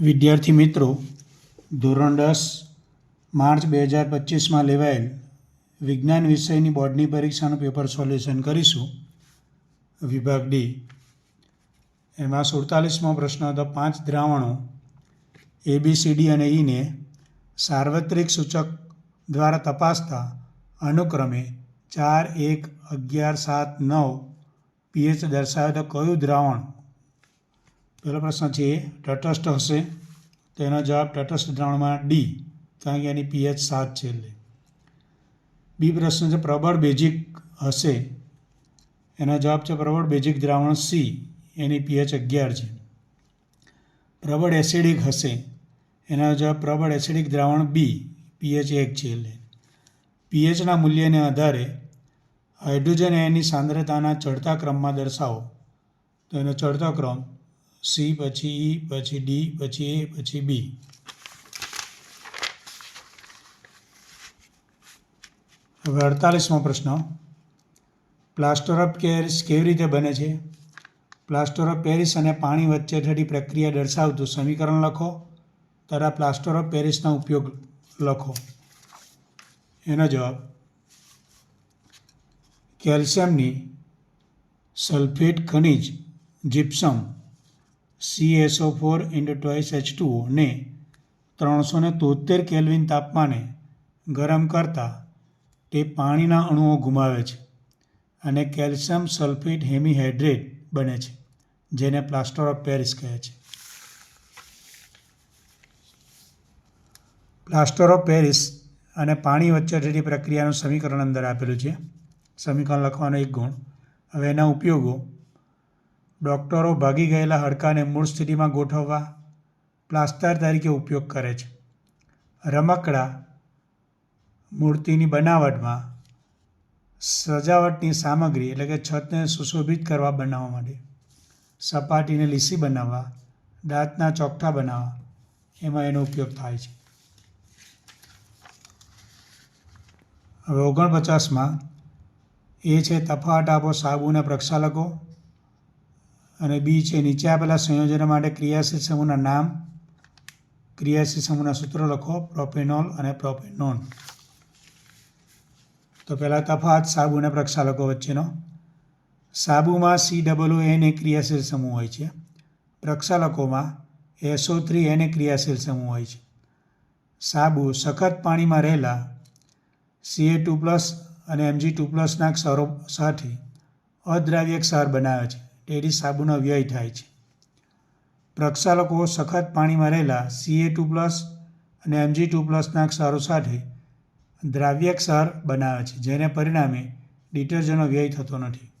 વિદ્યાર્થી મિત્રો, ધોરણ દસ, માર્ચ બે હજાર પચીસમાં લેવાયેલ વિજ્ઞાન વિષયની બોર્ડની પરીક્ષાનું પેપર સોલ્યુશન કરીશું. વિભાગ ડી. એમાં સુડતાલીસમો પ્રશ્ન હતો, પાંચ દ્રાવણો એ બી સી ડી અને ઈને સાર્વત્રિક સૂચક દ્વારા તપાસતા અનુક્રમે ચાર એક અગિયાર સાત નવ પીએચ દર્શાવે તો કયું દ્રાવણ? પહેલો પ્રશ્ન છે, તટસ્થ હશે. તો એનો જવાબ તટસ્થ દ્રાવણમાં ડી કારણ કે એની પીએચ સાત છે એટલે. બી પ્રશ્ન છે, પ્રબળ બેઝિક હશે. એનો જવાબ છે, પ્રબળ બેઝિક દ્રાવણ સી એની પીએચ અગિયાર છે. પ્રબળ એસિડિક હશે. એનો જવાબ પ્રબળ એસિડિક દ્રાવણ બી પીએચ એક છે એટલે. પીએચના મૂલ્યને આધારે હાઇડ્રોજન એની સાંદ્રતાના ચડતા ક્રમમાં દર્શાવો. તો એનો ચડતો ક્રમ સી પછી ઈ પછી ડી પછી એ પછી બી. હવે અડતાલીસમો પ્રશ્ન. પ્લાસ્ટર ઓફ પેરિસ કેવી રીતે બને છે? પ્લાસ્ટર ઓફ પેરિસ અને પાણી વચ્ચે થતી પ્રક્રિયા દર્શાવતું સમીકરણ લખો. તથા પ્લાસ્ટર ઓફ પેરિસનો ઉપયોગ લખો. એનો જવાબ. કેલ્શિયમની સલ્ફેટ ખનિજ gypsum CSO four into twice H two O ને ત્રણસો ને તોતેર કેલ્વિન તાપમાને ગરમ કરતાં તે પાણીના અણુઓ ગુમાવે છે અને કેલ્શિયમ સલ્ફેટ હેમિહાઇડ્રેટ બને છે, જેને પ્લાસ્ટર ઓફ પેરિસ કહે છે. પ્લાસ્ટર ઓફ પેરિસ અને પાણી વચ્ચે થતી પ્રક્રિયાનું સમીકરણ અંદર આપેલું છે. સમીકરણ લખવાનો એક ગુણ. હવે એના ઉપયોગો ડૉક્ટરો ભાગી ગયેલા હાડકાને મૂળ સ્થિતિમાં ગોઠવવા પ્લાસ્ટર તરીકે ઉપયોગ કરે છે. રમકડા મૂર્તિની બનાવટમાં સજાવટની સામગ્રી એટલે કે છતને સુશોભિત કરવા બનાવવા માટે, સપાટીને લીસી બનાવવા, દાંતના ચોકઠા બનાવવા, એમાં એનો ઉપયોગ થાય છે. હવે ઓગણપચાસમાં એ છે તફાવટ આપો સાબુ પ્રક્ષાલકો. અને બી છે, નીચે આપેલા સંયોજનો માટે ક્રિયાશીલ સમૂહના નામ, ક્રિયાશીલ સમૂહના સૂત્રો લખો, પ્રોપેનોલ અને પ્રોપેનોન. તો પહેલાં તફાત સાબુ અને પ્રક્ષાલકો વચ્ચેનો. સાબુમાં સી ડબલ્યુ એન એ ક્રિયાશીલ સમૂહ હોય છે. પ્રક્ષાલકોમાં એસઓ થ્રી એન એ ક્રિયાશીલ સમૂહ હોય છે. સાબુ સખત પાણીમાં રહેલા સીએ ટુ પ્લસ અને એમજી ટુ પ્લસના ક્ષરો સાથે અદ્રાવ્ય ક્ષાર બનાવે છે. તેથી સાબુનો વ્યય થાય છે. પ્રક્ષાલકો સખત પાણીમાં રહેલા સીએ ટુ પ્લસ અને એમજી ટુ પ્લસના ક્ષારો સાથે દ્રાવ્ય ક્ષાર બનાવે છે, જેને પરિણામે ડિટર્જન્ટનો વ્યય થતો નથી.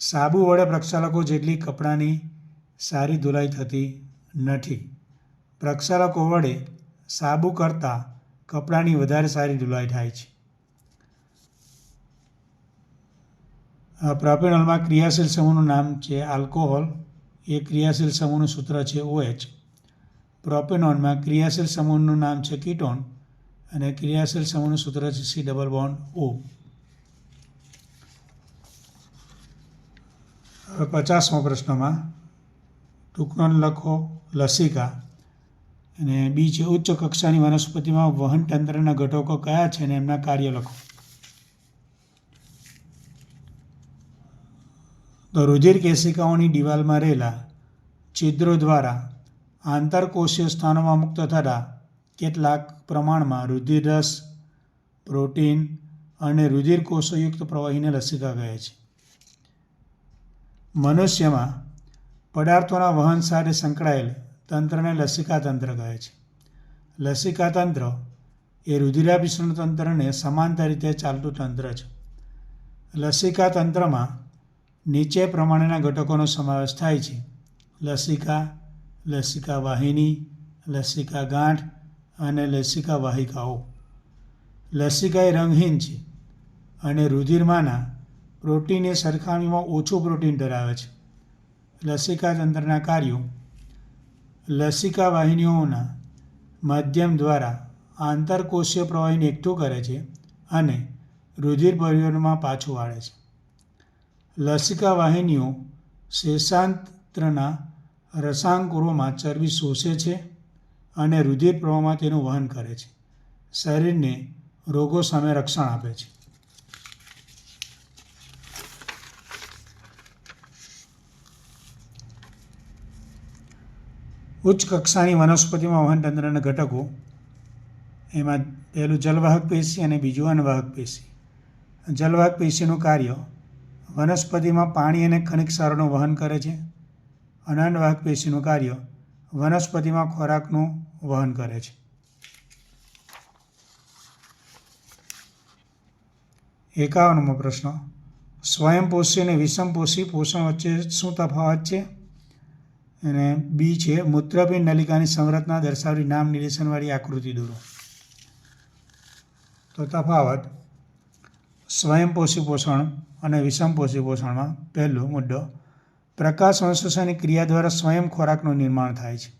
સાબુ વડે પ્રક્ષાલકો જેટલી કપડાની સારી ધુલાઈ થતી નથી. પ્રક્ષાલકો વડે સાબુ કરતાં કપડાની વધારે સારી ધુલાઈ થાય છે. પ્રોપેનોલમાં ક્રિયાશીલ સમૂહનું નામ છે આલ્કોહોલ. એ ક્રિયાશીલ સમૂહનું સૂત્ર છે ઓએચ. પ્રોપેનોનમાં ક્રિયાશીલ સમૂહનું નામ છે કીટોન અને ક્રિયાશીલ સમૂહનું સૂત્ર છે સી ડબલ બોન્ડ ઓ. હવે પચાસમો પ્રશ્નમાં ટૂંકનોન લખો લસિકા અને બી છે ઉચ્ચ કક્ષાની વનસ્પતિમાં વહન તંત્રના ઘટકો કયા છે અને એમના કાર્ય લખો. રુધિર કેશિકાઓની દિવાલમાં રહેલા છિદ્રો દ્વારા આંતરકોષીય સ્થાનોમાં મુક્ત થતા કેટલાક પ્રમાણમાં રુધિરરસ પ્રોટીન અને રુધિર કોષોયુક્ત પ્રવાહીને લસિકા કહે છે. મનુષ્યમાં પદાર્થોના વહન સાથે સંકળાયેલ તંત્રને લસિકા તંત્ર કહે છે. લસિકા તંત્ર એ રુધિરાભિસરણ તંત્રને સમાંતર રીતે ચાલતું તંત્ર છે. લસિકા તંત્રમાં નીચે પ્રમાણેના ઘટકોનો સમાવેશ થાય છે. લસિકા લસિકા વાહિની, લસિકા ગાંઠ અને લસિકા વાહિકાઓ. લસિકા એ રંગહીન છે અને રુધિરમાંના પ્રોટીનની સરખામણીમાં ઓછું પ્રોટીન ધરાવે છે. લસિકા તંત્રના કાર્યો. લસિકા વાહિનીઓના માધ્યમ દ્વારા આંતરકોષીય પ્રવાહીને એકઠું કરે છે અને રુધિર પરિવહનમાં પાછું વાળે છે. લસિકા વાહિનીઓ શેષાંત્રના રસાંકુરોમાં ચરબી શોષે છે અને રુધિર પ્રવાહમાં તેનું વહન કરે છે. શરીરને રોગો સામે રક્ષણ આપે છે. ઉચ્ચ કક્ષાની વનસ્પતિમાં વહનતંત્રના ઘટકો, એમાં પહેલું જલવાહક પેશી અને બીજું અનવાહક પેશી. જલવાહક પેશીનું કાર્ય વનસ્પતિમાં પાણી અને ખનિજ સારનું વહન કરે છે. અને અનવાહક પેશીનું કાર્ય વનસ્પતિમાં ખોરાકનું વહન કરે છે. એકાવનમો પ્રશ્ન. સ્વયંપોષી અને વિષમપોષી પોષણ વચ્ચે શું તફાવત છે? અને બી છે, મૂત્રપિંડ નલિકાની સંરચના દર્શાવતી નામ નિર્દેશનવાળી આકૃતિ દોરો. તો તફાવત સ્વયંપોષી પોષણ અને વિષમપોષી પોષણમાં પહેલો મુદ્દો, પ્રકાશ સંશ્લેષણની ક્રિયા દ્વારા સ્વયં ખોરાકનું નિર્માણ થાય છે.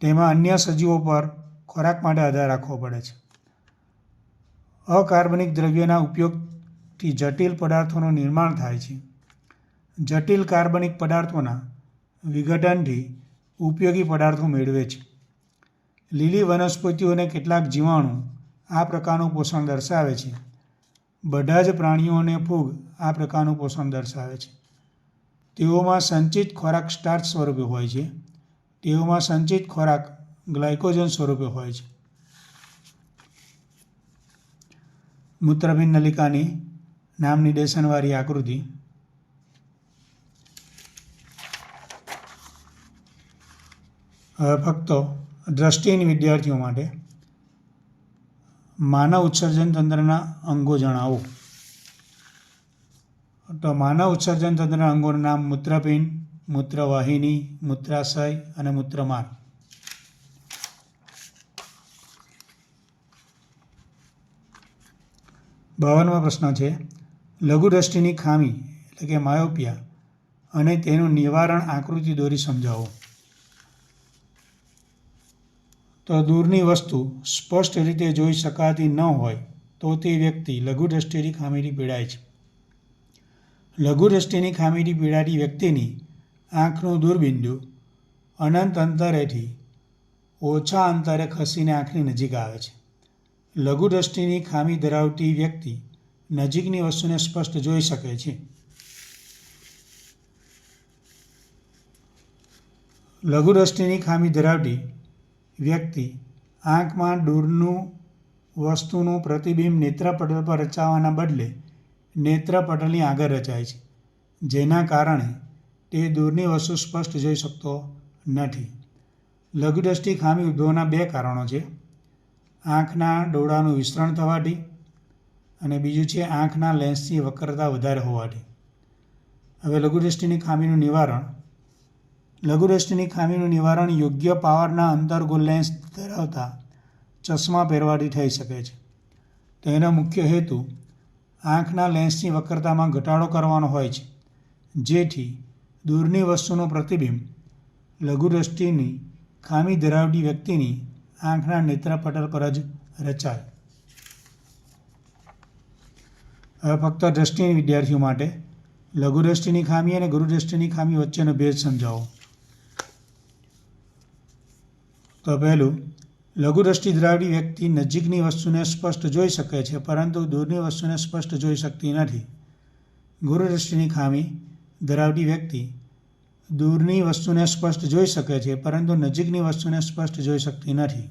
તેમાં અન્ય સજીવો પર ખોરાક માટે આધાર રાખવો પડે છે. અકાર્બનિક દ્રવ્યના ઉપયોગથી જટિલ પદાર્થોનું નિર્માણ થાય છે. જટિલ કાર્બનિક પદાર્થોના વિઘટનથી ઉપયોગી પદાર્થો મેળવે છે. લીલી વનસ્પતિઓને કેટલાક જીવાણુ આ પ્રકારનું પોષણ દર્શાવે છે. બધા જ પ્રાણીઓને ફૂગ આ પ્રકારનું પોષણ દર્શાવે છે. તેઓમાં સંચિત ખોરાક સ્ટાર્ચ સ્વરૂપે હોય છે. તેઓમાં સંચિત ખોરાક ગ્લાયકોજન સ્વરૂપે હોય છે. મૂત્રભિન નલિકાની નામની નિર્દેશનવાળી આકૃતિ. હવે ફક્ત દ્રષ્ટિહીન વિદ્યાર્થીઓ માટે માનવ ઉત્સર્જન તંત્રના અંગો જણાવો. તો માનવ ઉત્સર્જન તંત્રના અંગોના નામ મૂત્રપિંડ, મૂત્રવાહિની, મૂત્રાશય અને મૂત્રમાર્ગ બાવનમો પ્રશ્ન છે, લઘુદ્રષ્ટિની ખામી એટલે કે માયોપિયા અને તેનું નિવારણ આકૃતિ દોરી સમજાવો. તો દૂરની વસ્તુ સ્પષ્ટ રીતે જોઈ શકાતી ન હોય તો તે વ્યક્તિ લઘુદ્રષ્ટિની ખામીથી પીડાય છે. લઘુદ્રષ્ટિની ખામીથી પીડાતી વ્યક્તિની આંખનું દૂરબિંદુ અનંત અંતરેથી ઓછા અંતરે ખસીને આંખની નજીક આવે છે. લઘુદ્રષ્ટિની ખામી ધરાવતી વ્યક્તિ નજીકની વસ્તુને સ્પષ્ટ જોઈ શકે છે. લઘુદ્રષ્ટિની ખામી ધરાવતી વ્યક્તિ આંખમાં દૂરનું વસ્તુનું પ્રતિબિંબ નેત્રપટલ પર રચાવાના બદલે નેત્રપટલની આગળ રચાય છે, જેના કારણે તે દૂરની વસ્તુ સ્પષ્ટ જોઈ શકતો નથી. લઘુદ્રષ્ટિ ખામી ઉદ્ભવના બે કારણો છે. આંખના ડોળાનું વિસ્તરણ થવાથી અને બીજું છે આંખના લેન્સની વક્રતા વધારે હોવાથી. હવે લઘુદ્રષ્ટિની ખામીનું નિવારણ લઘુદ્રષ્ટિની ખામીનું નિવારણ યોગ્ય પાવરના અંતર્ગોલ લેન્સ ધરાવતા ચશ્મા પહેરવાથી થઈ શકે છે. તેનો મુખ્ય હેતુ આંખના લેન્સની વક્રતામાં ઘટાડો કરવાનો હોય છે. જેથી દૂરની વસ્તુનું પ્રતિબિંબ લઘુદ્રષ્ટિની ખામી ધરાવતી વ્યક્તિની આંખના નેત્રપટલ પર જ રચાય. હવે ફક્ત દ્રષ્ટિની વિદ્યાર્થીઓ માટે લઘુદ્રષ્ટિની ખામી અને ગુરુદ્રષ્ટિની ખામી વચ્ચેનો ભેદ સમજાવો તો પહેલું, લઘુદ્રષ્ટિ ધરાવતી વ્યક્તિ નજીકની વસ્તુને સ્પષ્ટ જોઈ શકે છે, પરંતુ દૂરની વસ્તુને સ્પષ્ટ જોઈ શકતી નથી. ગુરુદ્રષ્ટિની ખામી, ધરાવતી વ્યક્તિ દૂરની વસ્તુને સ્પષ્ટ જોઈ શકે છે, પરંતુ નજીકની વસ્તુને સ્પષ્ટ જોઈ શકતી નથી.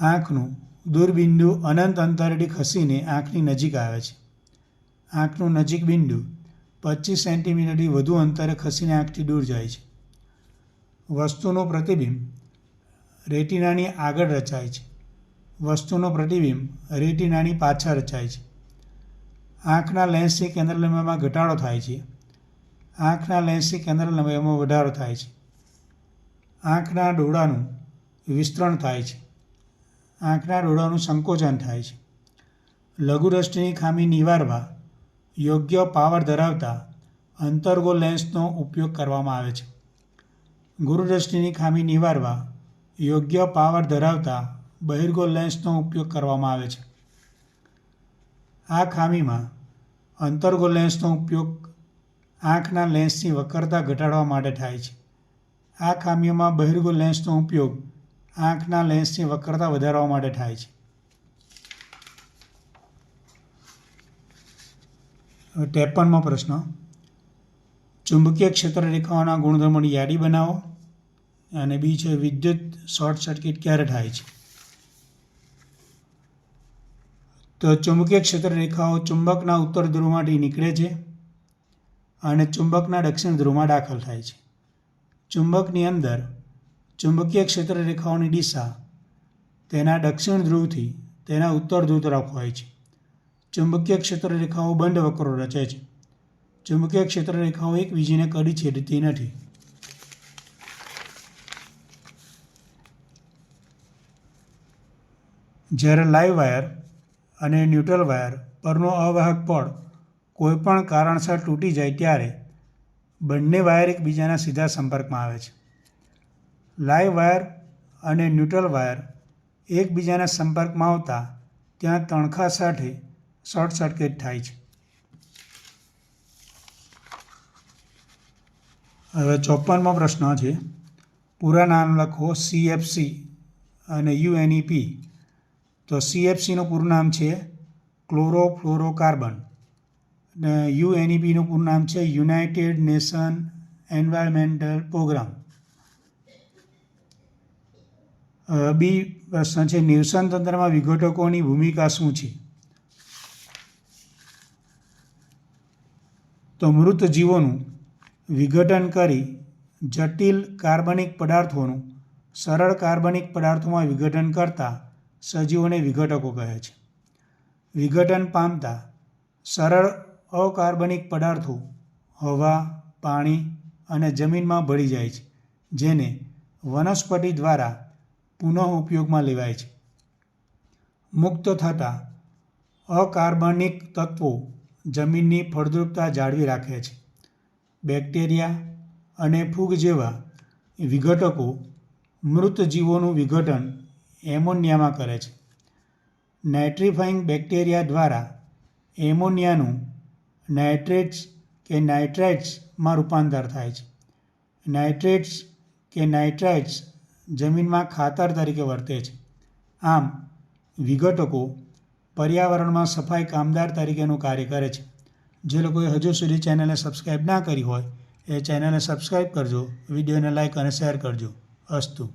આંખનું દૂરબિંદુ અનંત અંતરેથી ખસીને આંખની નજીક આવે છે. આંખનું નજીક બિંદુ પચીસ સેન્ટીમીટરથી વધુ અંતરે ખસીને આંખથી દૂર જાય છે. વસ્તુનું પ્રતિબિંબ રેટિનાની આગળ રચાય છે. વસ્તુનો પ્રતિબિંબ રેટિનાની પાછળ રચાય છે. આંખના લેન્સથી કેન્દ્રલંબાઈમાં ઘટાડો થાય છે. આંખના લેન્સથી કેન્દ્રલંબાઈમાં વધારો થાય છે. આંખના ડોળાનું વિસ્તરણ થાય છે. આંખના ડોળાનું સંકોચન થાય છે. લઘુદ્રષ્ટિની ખામી નિવારવા યોગ્ય પાવર ધરાવતા અંતર્ગો લેન્સનો ઉપયોગ કરવામાં આવે છે. ગુરુદ્રષ્ટિની ખામી નિવારવા યોગ્ય પાવર ધરાવતા બહિર્ગોળ લેન્સનો ઉપયોગ કરવામાં આવે છે. આ ખામીમાં અંતર્ગોળ લેન્સનો ઉપયોગ આંખના લેન્સની વક્રતા ઘટાડવા માટે થાય છે. આ ખામીઓમાં બહિર્ગોળ લેન્સનો ઉપયોગ આંખના લેન્સની વક્રતા વધારવા માટે થાય છે. હવે ત્રેપનમો પ્રશ્ન, ચુંબકીય ક્ષેત્ર રેખાઓના ગુણધર્મોની યાદી બનાવો. અને બી છે વિદ્યુત શોર્ટ સર્કિટ ક્યારે થાય છે? તો ચુંબકીય ક્ષેત્ર રેખાઓ ચુંબકના ઉત્તર ધ્રુવમાંથી નીકળે છે અને ચુંબકના દક્ષિણ ધ્રુવમાં દાખલ થાય છે. ચુંબકની અંદર ચુંબકીય ક્ષેત્ર રેખાઓની દિશા તેના દક્ષિણ ધ્રુવથી તેના ઉત્તર ધ્રુવ તરફ હોય છે. ચુંબકીય ક્ષેત્ર રેખાઓ બંધ વક્રો રચે છે. ચુંબકીય ક્ષેત્ર રેખાઓ એકબીજીને કડી છેડતી નથી. જ્યારે લાઈવ વાયર અને ન્યુટ્રલ વાયર પરનો અવાહક પડ કોઈપણ કારણસર તૂટી જાય ત્યારે બંને વાયર એકબીજાના સીધા સંપર્કમાં આવે છે. લાઈવ વાયર અને ન્યુટ્રલ વાયર એકબીજાના સંપર્કમાં આવતા ત્યાં તણખા સાથે શોર્ટ સર્કિટ થાય છે. હવે ચોપનમો પ્રશ્ન છે. પૂરા નામ લખો સીએફસી અને યુએનઈપી તો સીએફસીનું પૂરું નામ છે ક્લોરોફ્લોરોકાર્બન. અને યુએનઈપીનું પૂરું નામ છે United Nation environmental programme. B પ્રશ્ન છે નિવસન તંત્રમાં વિઘટકોની ભૂમિકા શું છે? તો મૃત જીવોનું વિઘટન કરી જટિલ કાર્બનિક પદાર્થોનું સરળ કાર્બનિક પદાર્થોમાં વિઘટન કરતા સજીવોને વિઘટકો કહે છે. વિઘટન પામતા સરળ અકાર્બનિક પદાર્થો હવા, પાણી અને જમીનમાં ભળી જાય છે, જેને વનસ્પતિ દ્વારા પુનઃ ઉપયોગમાં લેવાય છે. મુક્ત થતા અકાર્બનિક તત્વો જમીનની ફળદ્રુપતા જાળવી રાખે છે. બેક્ટેરિયા અને ફૂગ જેવા વિઘટકો મૃત જીવોનું વિઘટન એમોનિયામાં કરે છે. નાઇટ્રીફાઇંગ બેક્ટેરિયા દ્વારા એમોનિયાનું નાઇટ્રેટ્સ કે નાઇટ્રાઇટ્સમાં રૂપાંતર થાય છે. નાઇટ્રેટ્સ કે નાઇટ્રાઇટ્સ જમીનમાં ખાતર તરીકે વર્તે છે. આમ, વિઘટકો પર્યાવરણમાં સફાઈ કામદાર તરીકેનું કાર્ય કરે છે. જે લોકોએ હજુ સુધી ચેનલને સબસ્ક્રાઈબ ના કરી હોય, એ ચેનલને સબસ્ક્રાઈબ કરજો, વિડીયોને લાઇક અને શેર કરજો. અસ્તુ.